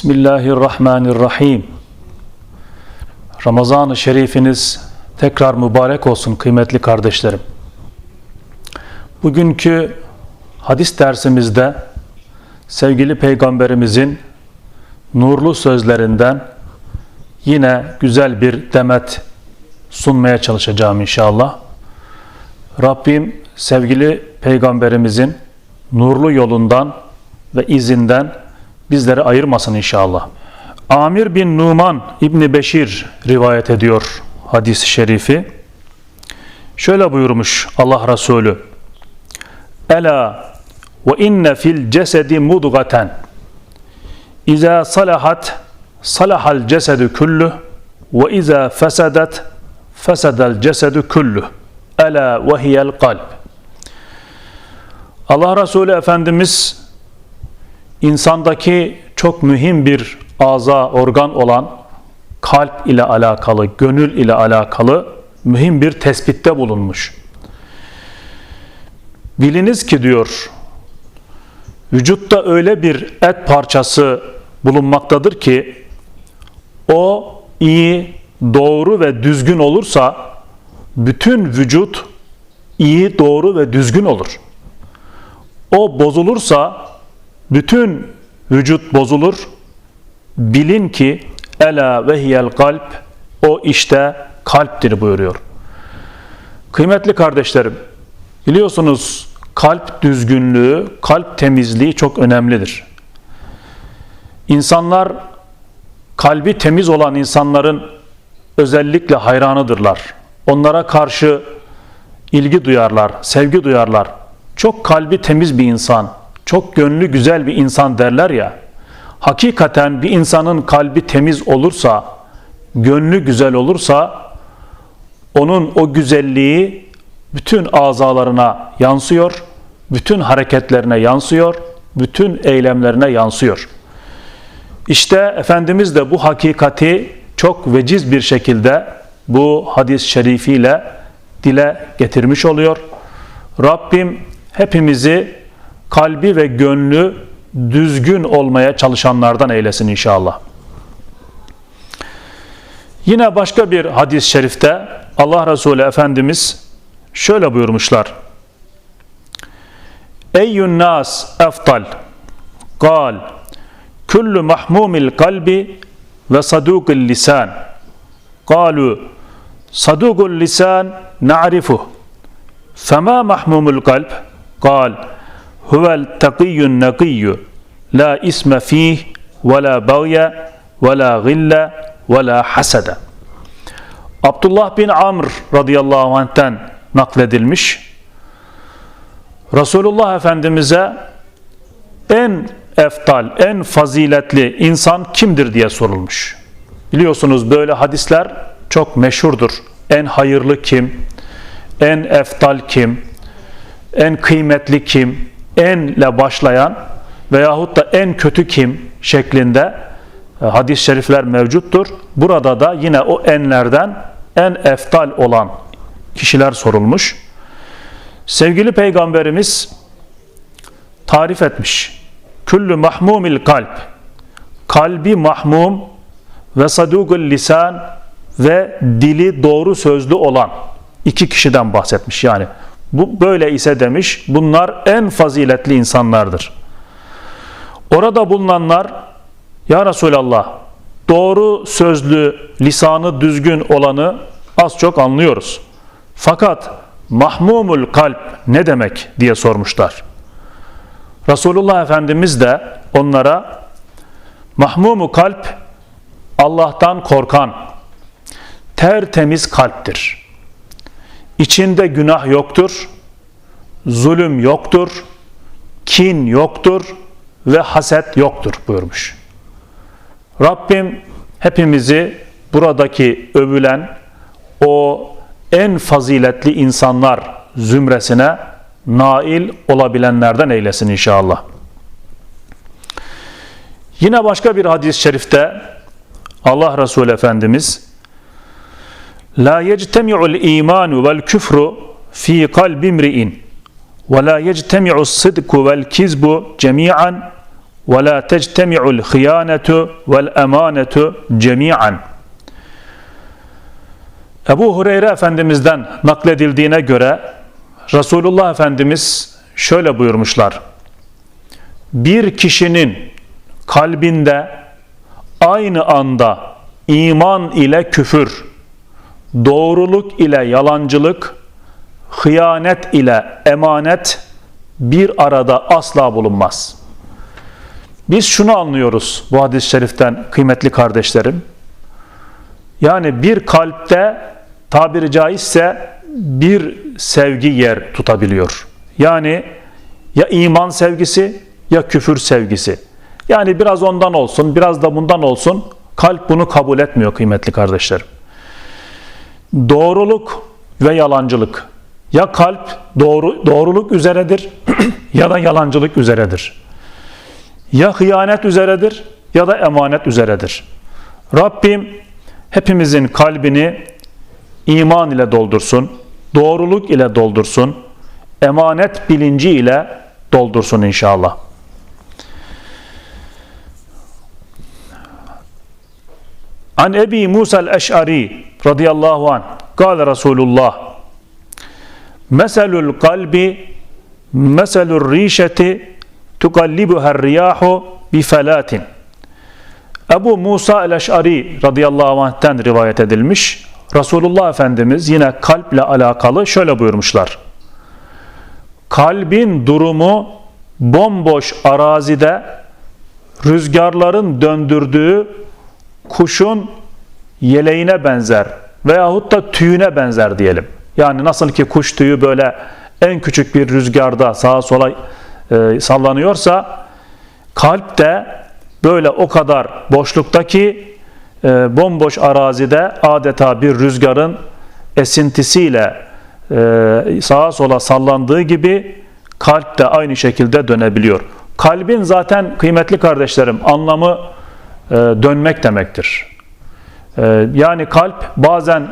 Bismillahirrahmanirrahim. Ramazan-ı Şerifiniz tekrar mübarek olsun kıymetli kardeşlerim. Bugünkü hadis dersimizde sevgili peygamberimizin nurlu sözlerinden yine güzel bir demet sunmaya çalışacağım inşallah. Rabbim sevgili peygamberimizin nurlu yolundan ve izinden bizleri ayırmasın inşallah. Amir bin Numan İbni Beşir rivayet ediyor hadis-i şerifi. Şöyle buyurmuş Allah Resulü. Ela ve inne fil cesedi mudgaten İza salahat salahal cesedu kullu ve iza fesedet fesedel cesedu kullu Ela ve hiyel kalp Allah Resulü Efendimiz insandaki çok mühim bir aza organ olan kalp ile alakalı, gönül ile alakalı mühim bir tespitte bulunmuş. Biliniz ki diyor, vücutta öyle bir et parçası bulunmaktadır ki o iyi, doğru ve düzgün olursa bütün vücut iyi, doğru ve düzgün olur. O bozulursa bütün vücut bozulur. Bilin ki ela ve hiyel kalp o işte kalptir buyuruyor. Kıymetli kardeşlerim, biliyorsunuz kalp düzgünlüğü, kalp temizliği çok önemlidir. İnsanlar kalbi temiz olan insanların özellikle hayranıdırlar. Onlara karşı ilgi duyarlar, sevgi duyarlar. Çok kalbi temiz bir insan, çok gönlü güzel bir insan derler ya. Hakikaten bir insanın kalbi temiz olursa, gönlü güzel olursa onun o güzelliği bütün azalarına yansıyor, bütün hareketlerine yansıyor, bütün eylemlerine yansıyor. İşte Efendimiz de bu hakikati çok veciz bir şekilde bu hadis-i şerifiyle dile getirmiş oluyor. Rabbim hepimizi kalbi ve gönlü düzgün olmaya çalışanlardan eylesin inşallah. Yine başka bir hadis-i şerifte Allah Resulü Efendimiz şöyle buyurmuşlar. Eyyün nas eftal Gal Kullu mahmumil kalbi ve sadukul lisan Kalu sadukul lisan na'rifuh Fema mahmumul kalb Kal huvel takiyyun nakiyyu la isme fih ve la bagya ve la gille ve la hasede. Abdullah bin Amr radıyallahu anh'ten nakledilmiş. Resulullah Efendimiz'e en eftal, en faziletli insan kimdir diye sorulmuş. Biliyorsunuz böyle hadisler çok meşhurdur. En hayırlı kim? En eftal kim? En kıymetli kim? Enle başlayan veyahut da en kötü kim şeklinde e, hadis-i şerifler mevcuttur. Burada da yine o enlerden en eftal olan kişiler sorulmuş. Sevgili Peygamberimiz tarif etmiş. Küllü mahmumil kalp. Kalbi mahmum ve sadugul lisan ve dili doğru sözlü olan iki kişiden bahsetmiş. Yani bu böyle ise demiş bunlar en faziletli insanlardır. Orada bulunanlar ya Resulallah doğru sözlü lisanı düzgün olanı az çok anlıyoruz. Fakat mahmumul kalp ne demek diye sormuşlar. Resulullah Efendimiz de onlara mahmumu kalp Allah'tan korkan tertemiz kalptir. İçinde günah yoktur, zulüm yoktur, kin yoktur ve haset yoktur buyurmuş. Rabbim hepimizi buradaki övülen o en faziletli insanlar zümresine nail olabilenlerden eylesin inşallah. Yine başka bir hadis-i şerifte Allah Resulü Efendimiz La yectemi'ul imanu vel küfru fi kalbi mri'in ve la yectemi'us sıdku vel kizbu cemi'an. Ve la tectemi'ul hıyanetu vel emanetu cemi'an. Ebu Hureyre Efendimiz'den nakledildiğine göre Resulullah Efendimiz şöyle buyurmuşlar. Bir kişinin kalbinde aynı anda iman ile küfür doğruluk ile yalancılık, hıyanet ile emanet bir arada asla bulunmaz. Biz şunu anlıyoruz bu hadis-i şeriften kıymetli kardeşlerim. Yani bir kalpte tabiri caizse bir sevgi yer tutabiliyor. Yani ya iman sevgisi ya küfür sevgisi. Yani biraz ondan olsun, biraz da bundan olsun. Kalp bunu kabul etmiyor kıymetli kardeşlerim. Doğruluk ve yalancılık. Ya kalp doğru doğruluk üzeredir ya da yalancılık üzeredir. Ya hıyanet üzeredir ya da emanet üzeredir. Rabbim hepimizin kalbini iman ile doldursun, doğruluk ile doldursun, emanet bilinci ile doldursun inşallah. An Ebi Musa el-Eş'ari radıyallahu an. Kale Resulullah. Meselul kalbi meselur rişeti tukallibuher riyahu bi felatin. Ebu Musa el-Eş'ari radıyallahu anh'ten rivayet edilmiş. Resulullah Efendimiz yine kalple alakalı şöyle buyurmuşlar. Kalbin durumu bomboş arazide rüzgarların döndürdüğü kuşun yeleğine benzer veyahut da tüyüne benzer diyelim. Yani nasıl ki kuş tüyü böyle en küçük bir rüzgarda sağa sola e, sallanıyorsa kalp de böyle o kadar boşluktaki e, bomboş arazide adeta bir rüzgarın esintisiyle e, sağa sola sallandığı gibi kalp de aynı şekilde dönebiliyor. Kalbin zaten kıymetli kardeşlerim anlamı dönmek demektir. E, yani kalp bazen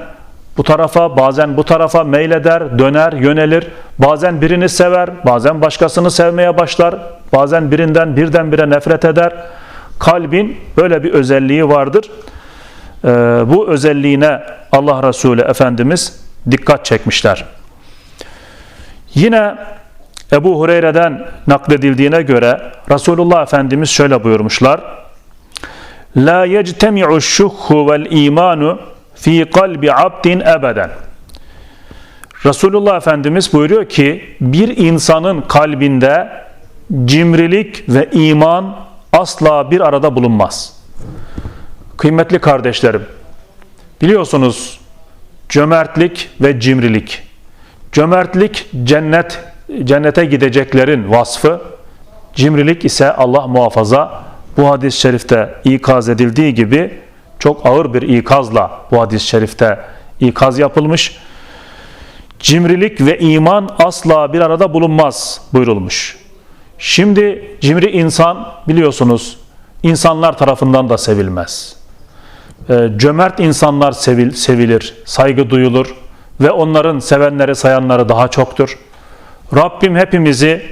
bu tarafa bazen bu tarafa meyleder, döner, yönelir. Bazen birini sever, bazen başkasını sevmeye başlar. Bazen birinden birdenbire nefret eder. Kalbin böyle bir özelliği vardır. Ee, bu özelliğine Allah Resulü Efendimiz dikkat çekmişler. Yine Ebu Hureyre'den nakledildiğine göre Resulullah Efendimiz şöyle buyurmuşlar. La yectemi'u şuhhu vel imanu fi kalbi abdin ebeden. Resulullah Efendimiz buyuruyor ki bir insanın kalbinde cimrilik ve iman asla bir arada bulunmaz. Kıymetli kardeşlerim, biliyorsunuz cömertlik ve cimrilik. Cömertlik cennet cennete gideceklerin vasfı, cimrilik ise Allah muhafaza bu hadis-i şerifte ikaz edildiği gibi çok ağır bir ikazla bu hadis-i şerifte ikaz yapılmış. Cimrilik ve iman asla bir arada bulunmaz buyurulmuş. Şimdi cimri insan biliyorsunuz insanlar tarafından da sevilmez. Ee, cömert insanlar sevil, sevilir, saygı duyulur ve onların sevenleri sayanları daha çoktur. Rabbim hepimizi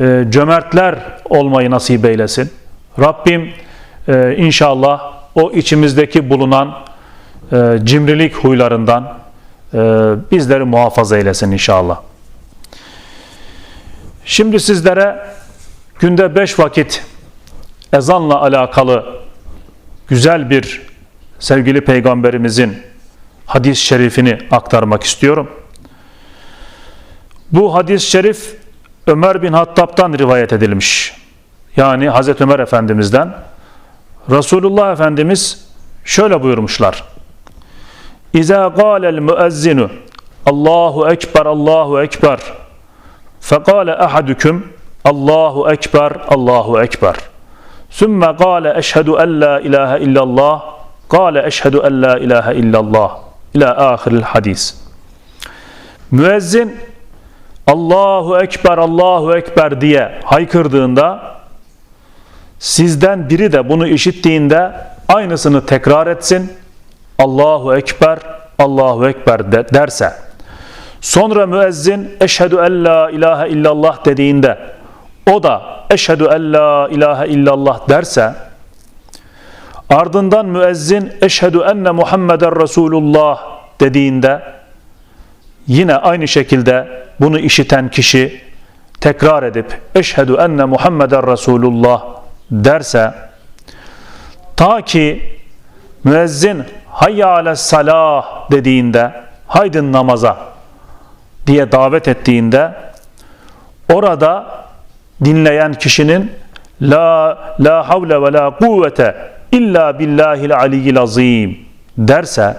e, cömertler olmayı nasip eylesin. Rabbim e, inşallah o içimizdeki bulunan e, cimrilik huylarından e, bizleri muhafaza eylesin inşallah. Şimdi sizlere günde beş vakit ezanla alakalı güzel bir sevgili peygamberimizin hadis-i şerifini aktarmak istiyorum. Bu hadis-i şerif Ömer bin Hattab'tan rivayet edilmiş. Yani Hazreti Ömer Efendimiz'den. Resulullah Efendimiz şöyle buyurmuşlar. İza qâlel müezzinu Allahu Ekber, Allahu Ekber fekâle ahadüküm Allahu Ekber, Allahu Ekber sümme qâle eşhedü en la ilahe illallah qâle eşhedü en la ilahe illallah ila ahiril hadis Müezzin Allahu Ekber, Allahu Ekber diye haykırdığında sizden biri de bunu işittiğinde aynısını tekrar etsin. Allahu Ekber, Allahu Ekber de, derse. Sonra müezzin eşhedü en la ilahe illallah dediğinde o da eşhedü en la ilahe illallah derse ardından müezzin eşhedü enne Muhammeden Resulullah dediğinde yine aynı şekilde bunu işiten kişi tekrar edip eşhedü enne Muhammeden Resulullah derse ta ki müezzin hayya ales salah dediğinde haydin namaza diye davet ettiğinde orada dinleyen kişinin la la havle ve la kuvvete illa billahil aliyyil azim derse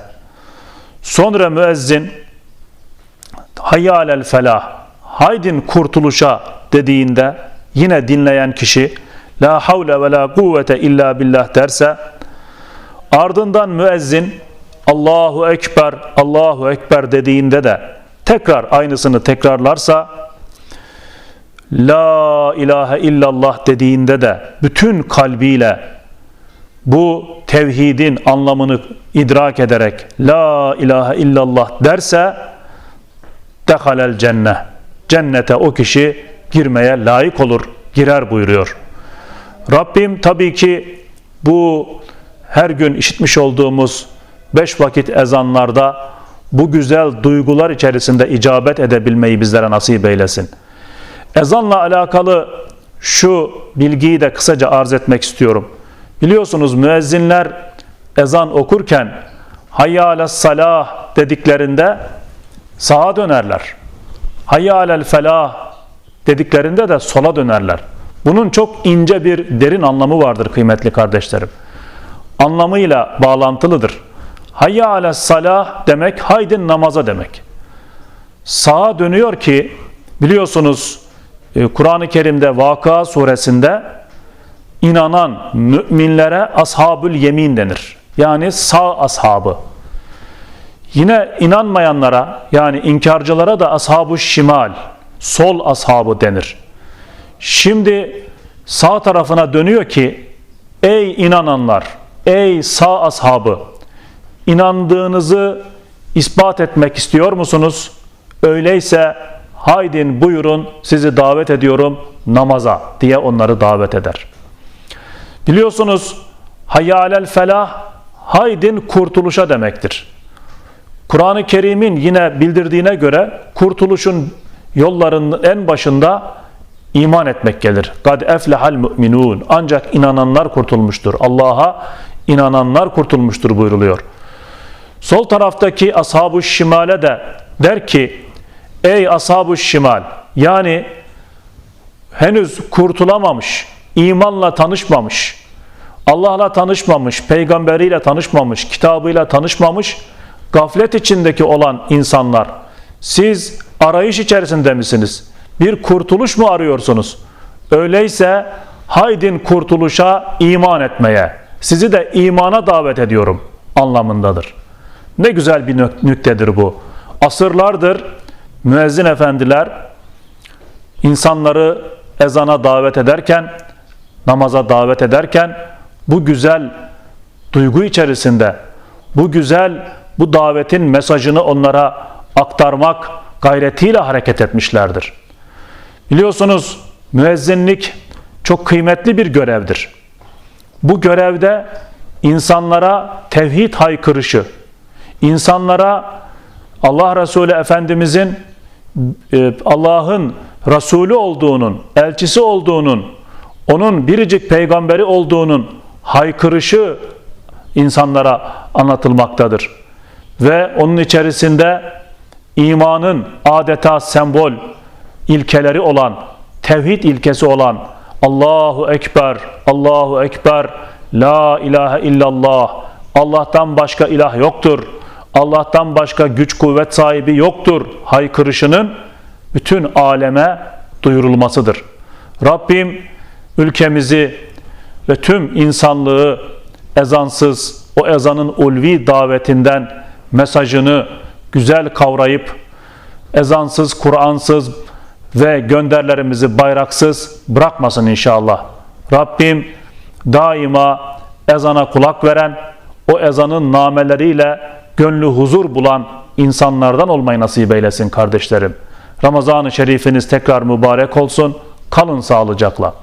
sonra müezzin hayya alel felah haydin kurtuluşa dediğinde yine dinleyen kişi la havle ve la kuvvete illa billah derse ardından müezzin Allahu Ekber Allahu Ekber dediğinde de tekrar aynısını tekrarlarsa La ilahe illallah dediğinde de bütün kalbiyle bu tevhidin anlamını idrak ederek La ilahe illallah derse dehalel cennet. Cennete o kişi girmeye layık olur, girer buyuruyor. Rabbim tabii ki bu her gün işitmiş olduğumuz beş vakit ezanlarda bu güzel duygular içerisinde icabet edebilmeyi bizlere nasip eylesin. Ezanla alakalı şu bilgiyi de kısaca arz etmek istiyorum. Biliyorsunuz müezzinler ezan okurken hayya ala salah dediklerinde sağa dönerler. Hayya alel felah dediklerinde de sola dönerler. Bunun çok ince bir derin anlamı vardır kıymetli kardeşlerim. Anlamıyla bağlantılıdır. Hayya ale salah demek haydin namaza demek. Sağa dönüyor ki biliyorsunuz e, Kur'an-ı Kerim'de Vakıa suresinde inanan müminlere ashabül yemin denir. Yani sağ ashabı. Yine inanmayanlara yani inkarcılara da ashabu şimal, sol ashabı denir. Şimdi sağ tarafına dönüyor ki ey inananlar, ey sağ ashabı inandığınızı ispat etmek istiyor musunuz? Öyleyse haydin buyurun sizi davet ediyorum namaza diye onları davet eder. Biliyorsunuz hayyalel felah haydin kurtuluşa demektir. Kur'an-ı Kerim'in yine bildirdiğine göre kurtuluşun yollarının en başında iman etmek gelir. Kad eflehal müminun. Ancak inananlar kurtulmuştur. Allah'a inananlar kurtulmuştur buyruluyor. Sol taraftaki ashab-ı şimale de der ki ey ashab-ı şimal yani henüz kurtulamamış, imanla tanışmamış, Allah'la tanışmamış, peygamberiyle tanışmamış, kitabıyla tanışmamış, gaflet içindeki olan insanlar siz arayış içerisinde misiniz? Bir kurtuluş mu arıyorsunuz? Öyleyse haydin kurtuluşa iman etmeye, sizi de imana davet ediyorum anlamındadır. Ne güzel bir nüktedir bu. Asırlardır müezzin efendiler insanları ezana davet ederken, namaza davet ederken bu güzel duygu içerisinde, bu güzel bu davetin mesajını onlara aktarmak gayretiyle hareket etmişlerdir. Biliyorsunuz müezzinlik çok kıymetli bir görevdir. Bu görevde insanlara tevhid haykırışı, insanlara Allah Resulü Efendimizin e, Allah'ın Resulü olduğunun, elçisi olduğunun, onun biricik peygamberi olduğunun haykırışı insanlara anlatılmaktadır. Ve onun içerisinde imanın adeta sembol ilkeleri olan, tevhid ilkesi olan Allahu Ekber, Allahu Ekber, La ilahe illallah, Allah'tan başka ilah yoktur, Allah'tan başka güç kuvvet sahibi yoktur haykırışının bütün aleme duyurulmasıdır. Rabbim ülkemizi ve tüm insanlığı ezansız, o ezanın ulvi davetinden mesajını güzel kavrayıp ezansız, Kur'ansız ve gönderlerimizi bayraksız bırakmasın inşallah. Rabbim daima ezana kulak veren, o ezanın nameleriyle gönlü huzur bulan insanlardan olmayı nasip eylesin kardeşlerim. Ramazan-ı Şerifiniz tekrar mübarek olsun. Kalın sağlıcakla.